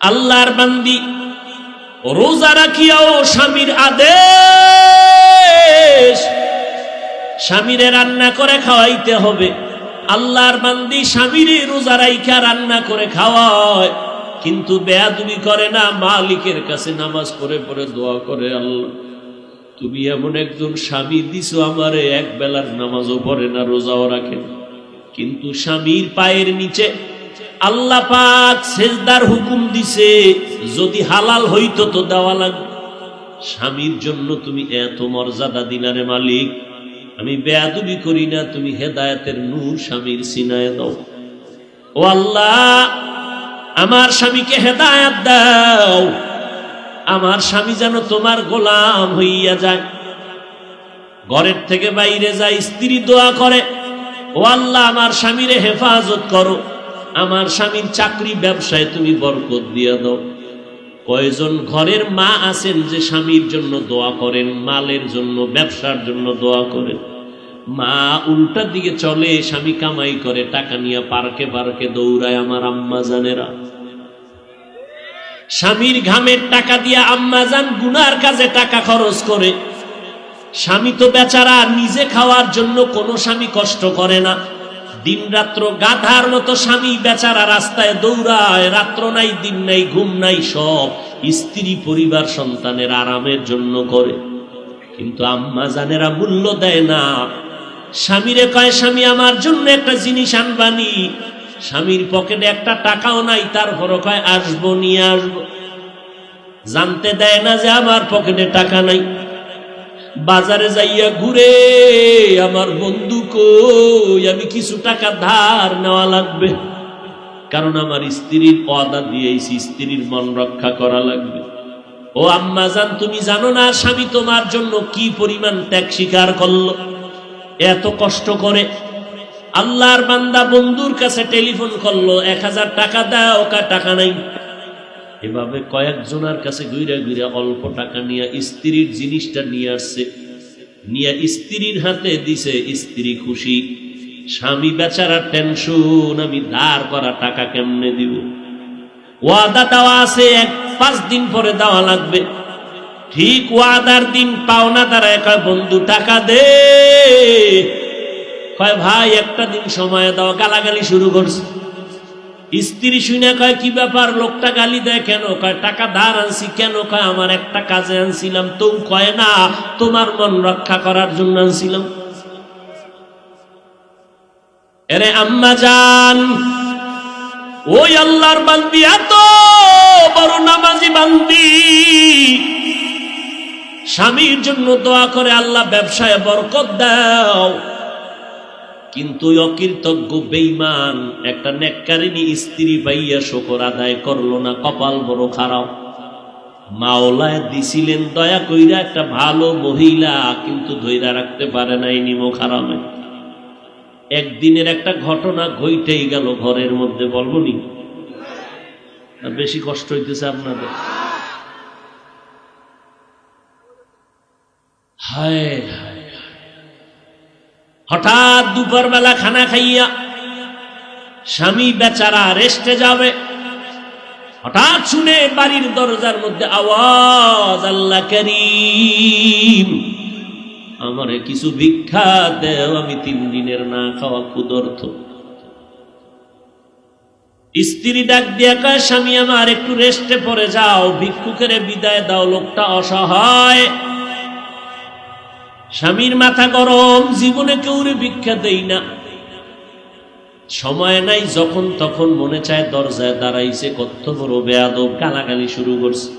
আল্লাহর বান্দি, রোজা রাখিয়াও স্বামীর আদেশ। স্বামীরে রান্না করে খাওয়াইতে হবে। আল্লাহর বান্দি স্বামীরে রোজা রাইখা রান্না করে খাওয়ায়। কিন্তু বেয়াদুবি করে না, মালিকের কাছে নামাজ পড়ে পড়ে দোয়া করে আল্লাহ। তুমি এমন একজন স্বামী দিছো আমারে, এক বেলার নামাজও পড়ে না, রোজাও রাখে কিন্তু স্বামীর পায়ের নিচে আল্লাহ পাক সেজদার হুকুম দিছে, যদি হালাল হইতো তো দেওয়া লাগবে স্বামীর জন্য তুমি এত মর্যাদা দিনারে মালিক, আমি বেয়াদুবি করি না, তুমি হেদায়তের নূর স্বামীর সিনায় দাও। ও আল্লাহ, আমার স্বামীকে হেদায়েত দাও, আমার স্বামী যেন তোমার গোলাম হইয়া যায়। ঘরের থেকে বাইরে যায়, স্ত্রী দোয়া করে, ও আল্লাহ, আমার স্বামীরে হেফাজত করো। আমার স্বামীর চাকরি ব্যবসায় তুমি বরকত দিয়ে দাও। কয়জন ঘরের মা আছেন যে স্বামীর জন্য দোয়া করেন, মালের জন্য, ব্যবসার জন্য দোয়া করেন। মা উল্টা দিকে চলে, স্বামী কামাই করে, টাকা নিয়ে পার্কে পার্কে দৌড়ায় আমার আম্মা জানেরা। স্বামীর ঘামের টাকা দিয়ে আম্মা যান গুনার কাজে টাকা খরচ করে। স্বামী তো বেচারা, নিজে খাওয়ার জন্য কোনো স্বামী কষ্ট করে না। দিন রাত্র গাধার মতো স্বামী বেচারা রাস্তায় দৌড়ায়, রাত্র নাই, দিন নাই, ঘুম নাই, সব স্ত্রী পরিবার সন্তানের আরামের জন্য করে। কিন্তু আম্মা জানেরা মূল্য দেয় না। স্বামীরে কয়, স্বামী, আমার জন্য একটা জিনিস আনবানি। স্বামীর পকেটে একটা টাকাও নাই, তারপরও কয়, আসব, নিয়ে আসব। জানতে দেয় না যে আমার পকেটে টাকা নাই। বাজারে যাইয়া ঘুরে, আমার বন্ধু কই? আমি কিছু টাকা ধার নেওয়া লাগবে। কারণ আমার স্ত্রীর পদা দিয়েছি, স্ত্রীর মন রক্ষা করা লাগবে। ও আম্মা জান, তুমি জানো না স্বামী তোমার জন্য কি পরিমাণ ত্যাগ স্বীকার করল? এত কষ্ট করে আল্লাহর বান্দা বন্ধুর কাছে টেলিফোন করল, এক হাজার টাকা দাও কা টাকা নাই। এভাবে কয়েকজনের কাছে ঘুরে ঘুরে অল্প টাকা নিয়ে স্ত্রীর জিনিসটা নিয়ে আসছে। নিয়ে স্ত্রীর হাতে দিছে, স্ত্রী খুশি। স্বামী, বেচারা টেনশন আমি ধার করা টাকা কেমনে দিব? ওয়াদা দেওয়া আছে, এক পাঁচ দিন পরে দেওয়া লাগবে। ঠিক ওয়াদার দিন পাওনা তারা কয় বন্ধু, টাকা দে। কয়, ভাই, একটা দিন সময় দাও, গালাগালি শুরু করছে। স্ত্রী শুনে কয়, কি ব্যাপার? লোকটা গালি দেয় কেন? কয়, টাকা ধার আনছি কেন? কয়, আমার একটা কাজে আনছিলাম। তো কয় না, তোমার মন রক্ষা করার জন্য আনছিলাম। এরে আম্মা যান ওই আল্লাহর বান্দি এত বড় নামাজি বান্দি। স্বামীর জন্য দোয়া করে আল্লাহ ব্যবসায় বরকত দাও। কিন্তু ওই অকৃতজ্ঞ বেইমান একটা নেককারিনী স্ত্রী পাইয়া শকর আদায় করল না, কপাল বড় খারাপ। মাওলায় দিছিলেন দয়া কইরা একটা ভালো মহিলা, কিন্তু ধৈরা রাখতে পারে নাই নিমো খারামে। একদিনের একটা ঘটনা ঘইটেই গেল ঘরের মধ্যে, বলব নি, বেশি কষ্ট হইতেছে আপনাদের। হায় হায়। হঠাৎ দুপুর বেলা খানা খাইয়া স্বামী বেচারা রেস্টে যাবে। হঠাৎ শুনে বাড়ির দরজার মধ্যে আওয়াজ, আল্লাহ করিম, আমারে কিছু ভিক্ষা দেও, আমি তিন দিনের না খাওয়া ক্ষুদর্থ স্ত্রী ডাক দিয়া কয়, স্বামী আমার, একটু রেস্টে পরে যাও, ভিক্ষুকের বিদায় দাও, লোকটা অসহায়। স্বামীর মাথা গরম, জীবনে কেউরে ভিক্ষা দেই না। সময় নাই, যখন তখন মনে চায় দরজায় দাঁড়াইছে, কত বড় বেয়াদব, গালাগালি শুরু করছে।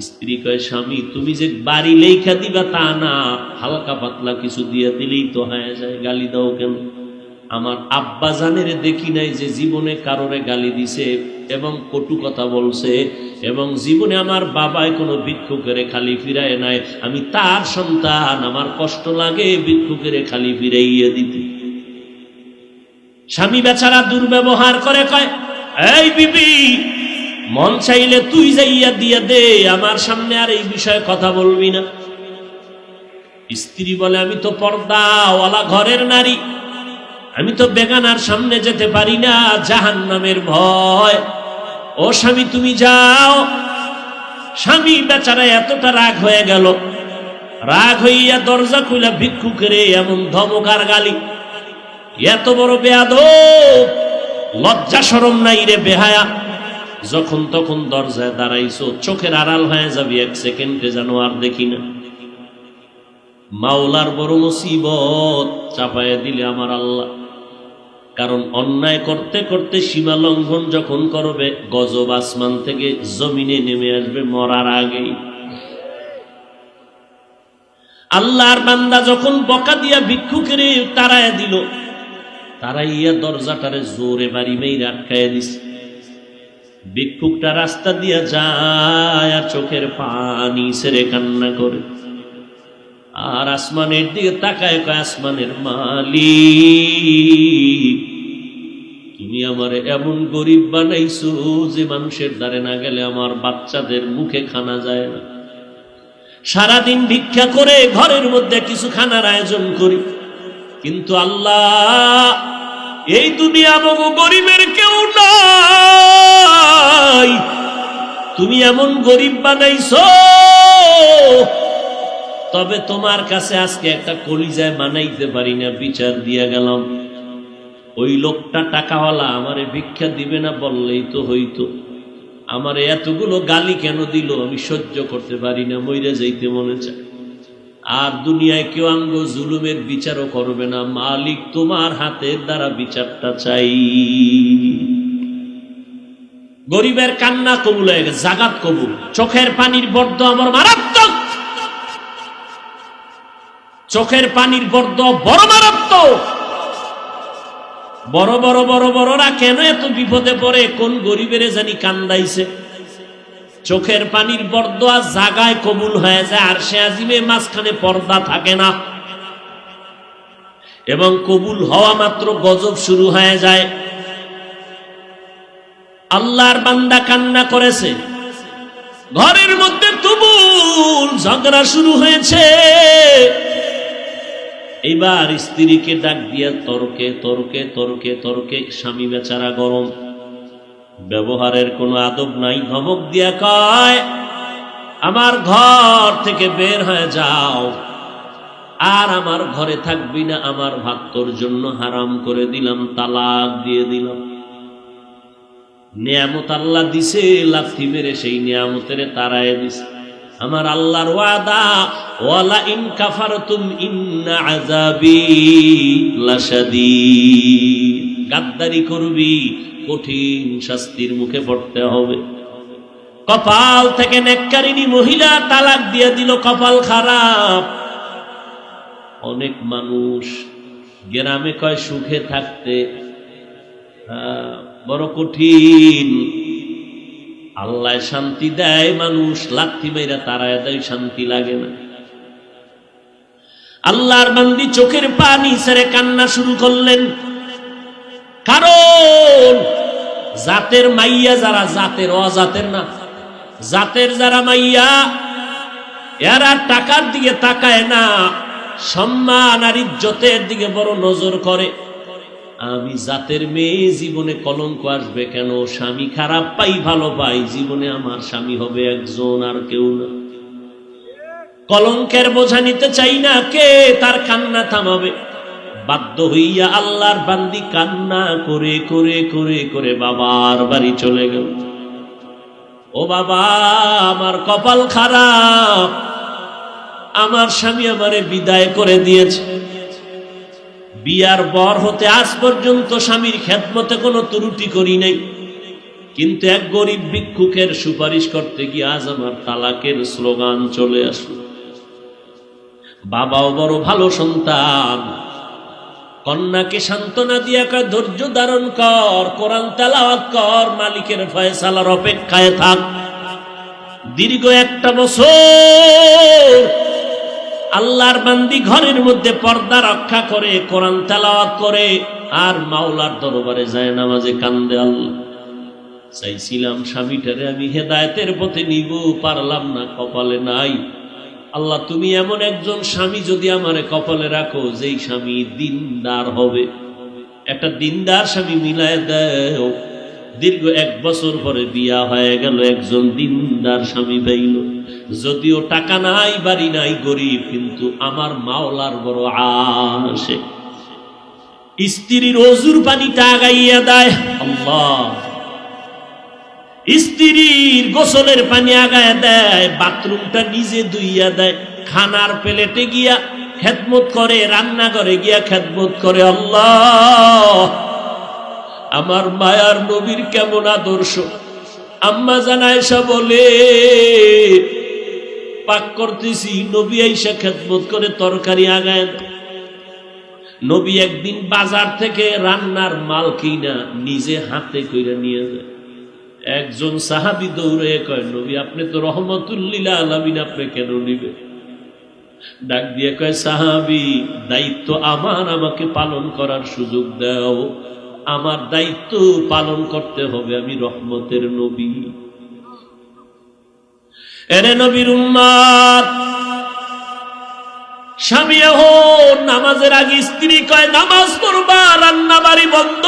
স্ত্রী কয়, স্বামী, তুমি যে বাড়ি লেখা দিবা তা না, হালকা পাতলা কিছু দিয়ে দিলেই তো হয়ে যায়, গালি দাও কেন? আমার আব্বা জানের দেখি নাই যে জীবনে কারোরে গালি দিছে এবং কটু কথা বলছে এবং জীবনে আমার বাবায় কোনো ভিক্ষুকেরে খালি ফিরায় নাই। আমি তার সন্তান, আমার কষ্ট লাগে ভিক্ষুকেরে খালি ফিরাইয়া দিতে। স্বামী বেচারা দুর্ব্যবহার করে, কয়, এই বিবি, মন চাইলে তুই যাইয়া দিয়ে দে, আমার সামনে আর এই বিষয়ে কথা বলবি না। স্ত্রী বলে, আমি তো পর্দাওয়ালা ঘরের নারী, আমি তো বেগানার সামনে যেতে পারি না জাহান নামের ভয়। ও স্বামী, তুমি যাও। স্বামী বেচারা এতটা রাগ হয়ে গেল। রাগ হইয়া দরজা খুলে ভিক্ষুকের এমন ধমকার গালি। এত বড় বেয়াদ লজ্জা সরম নাই রে বেহায়া। যখন তখন দরজায় দাঁড়াইছো, চোখের আড়াল হয়ে যাবি এক সেকেন্ডে যেন আর দেখি না। মাওলার বড় মুসিবত চাপায় দিলে আমার আল্লাহ। কারণ অন্যায় করতে করতে সীমা লঙ্ঘন যখন করবে, গজব আসমান থেকে জমিনে নেমে আসবে মরার আগেই। আল্লাহর বান্দা যখন বকা দিয়া ভিক্ষুকের তারায় দিল, তারাইয়া দরজাটারে জোরে বাড়ি মেয়ে আটকায় দিস ভিক্ষুকটা রাস্তা দিয়া যায় আর চোখের পানি সেরে কান্না করে। আর আসমানের দিকে তাকায় কয়, আসমানের মালিক তুমি আমার এমন গরিব বানাইছো যে মানুষের দ্বারে না গেলে আমার বাচ্চাদের মুখে খানা যায় না। সারাদিন ভিক্ষা করে ঘরের মধ্যে কিছু খানার আয়োজন করি। কিন্তু আল্লাহ, এই দুনিয়া মগো গরিবের কেউ নাই। তুমি এমন গরিব বানাইছো, তবে তোমার কাছে আজকে একটা কলিজায় বানাইতে পারি না, বিচার দিয়া গেলাম। ওই লোকটা টাকাওয়ালা আমারে ভিক্ষা দিবে না বললেই তো হইতো। আমারে এতগুলো গালি কেন দিল আমি সহ্য করতে পারি না, মইরা যাইতে মনে চায়। আর দুনিয়ায় কেউ আঙ্গ জুলুমের বিচারও করবে না, মালিক তোমার হাতের দ্বারা বিচারটা চাই। গরিবের কান্না কবুল হয়ে গেছে, জাগাত কবুল। চোখের পানির বর্দ আমার মারাত্মক। চোখের পানির বর্দ বড় মারাত্মক। বড় বড় বড় বড়রা কেন এত বিপদে পড়ে? কোন গরিবের জানি কান্দাইছে। চোখের পানির বরদোয়া জাগায় কবুল হয়ে যায়, আর সে আজিমে মাঝখানে পর্দা থাকে না। এবং কবুল হওয়া মাত্র গজব শুরু হয়ে যায়। আল্লাহর বান্দা কান্না করেছে। ঘরের মধ্যে তুমুল ঝগড়া শুরু হয়েছে। এবার স্ত্রীকে ডাক দিয়া তর্কে তর্কে তর্কে তর্কে, স্বামী বেচারা গরম। ব্যবহারের কোনো আদব নাই। ধমক দিয়া কয়, আমার ঘর থেকে বের হয়ে যাও। আর আমার ঘরে থাকবি না। আমার ভাত তোর জন্য হারাম করে দিলাম। তালাক দিয়ে দিলাম। নিয়ামত আল্লাহ দিছে, লাথি মেরে সেই নিয়ামতের তারায় দিছে। আমার আল্লাহর ওয়াদা ওয়ালা ইন কাফারতুম ইন্না আযাবি লাশাদীদ। গাদ্দারি করবি কঠিন শাস্তির মুখে পড়তে হবে। কপাল থেকে নেককারিনী মহিলা তালাক দিয়ে দিল কপাল খারাপ। অনেক মানুষ গ্রামে কয় সুখে থাকতে আহ, বড় কঠিন। আল্লাহ শান্তি দেয় মানুষ, লাথি মেয়েরা তারায় দেয়, শান্তি লাগে না। আল্লাহর বান্দি চোখের পানি ছেড়ে কান্না শুরু করলেন। কারণ জাতের মাইয়া যারা, জাতের অজাতের না। জাতের যারা মাইয়া, এরা টাকার দিকে তাকায় না, সম্মান আর ইজ্জতের দিকে বড় নজর করে। আমি জাতের মেয়ে, জীবনে কলঙ্ক আসবে কেন? স্বামী খারাপ পাই, ভালো পাই। জীবনে আমার স্বামী হবে একজন আর কেউ না। কলঙ্কের বোঝা নিতে চাই না কে, তার কান্না থামাবে। বাধ্য হইয়া আল্লাহর বান্দি কান্না করে করে করে করে বাবার বাড়ি চলে গেল। ও বাবা, আমার কপাল খারাপ। আমার স্বামী আমারে বিদায় করে দিয়েছে। বিয়ার বর হতে আজ পর্যন্ত স্বামীর খেদমতে কোনো ত্রুটি করি নাই। কিন্তু এক গরিব ভিক্ষুকের সুপারিশ করতে গিয়ে আজ আমার তালাকের স্লোগান চলে আসলো। বাবাও বড় ভালো সন্তান। কন্যাকে সান্ত্বনা দিয়া কয়, ধৈর্য ধারণ কর, কোরআন তেলাওয়াত কর, মালিকের ফয়সালার অপেক্ষায় থাক। দীর্ঘ একটা বছর আল্লাহর বান্দি ঘরের মধ্যে পর্দা রক্ষা করে, কোরআন তেলাওয়াত করে, আর মাওলার দরবারে যায় নামাজে কান্দে আল্লাহ। চাইছিলাম স্বামীটারে আমি হেদায়তের পথে নিব, পারলাম না, কপালে নাই। আল্লাহ, তুমি এমন একজন স্বামী যদি আমারে কপালে রাখো, যেই স্বামী দিনদার হবে। একটা দিনদার স্বামী মিলায় দেও। দীর্ঘ এক বছর পরে বিয়া হয়ে গেল, একজন দিনদার স্বামী পাইল। যদিও টাকা নাই, বাড়ি নাই, গরিব, কিন্তু আমার মাওলার বড় আসে স্ত্রীর অজুর পানিটা আগাইয়া দেয়, আল্লাহ। স্ত্রীর গোসলের পানি আগায় দেয়, বাথরুমটা নিজে ধুইয়া দেয়, খানার প্লেটে গিয়া খেদমত করে রান্না করে গিয়া খেদমত করে, আল্লাহ। আমার মায়ার নবীর কেমন আদর্শ? আম্মা জানায়সা বলে, পাক করতেছি, নবী আইসা খেদমত করে তরকারি আগায় নবী একদিন বাজার থেকে রান্নার মাল কিনা নিজে হাতে কইরা নিয়ে যায়। একজন সাহাবি দৌড়ে কয়, নবী, আপনি তো রহমতুল্লিলা আলামিন, আপনি কেন নিবে ডাক দিয়ে কয়, সাহাবি, দায়িত্ব আমার, আমাকে পালন করার সুযোগ দাও। আমার দায়িত্ব পালন করতে হবে আমি রহমতের নবী। এরে নবীর উম্মাদ, স্বামী এখন নামাজের আগে স্ত্রী কয়, নামাজ পড়বা রান্না বাড়ি বন্ধ।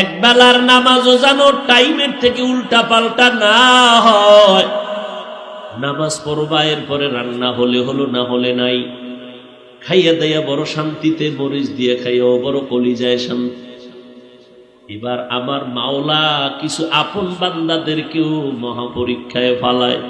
এক বেলার নামাজও জানো, টাইমের থেকে উল্টা পাল্টা না হয়। নামাজ পড়বা, এরপরে রান্না হলে হলো, না হলে নাই। খাইয়া দেয়া বড় শান্তিতে মরিচ দিয়ে খাইয়া বড় কলি যায় শান্তি। এবার আমার মাওলা কিছু আপন বান্দাদেরকেও মহাপরীক্ষায় ফালায়।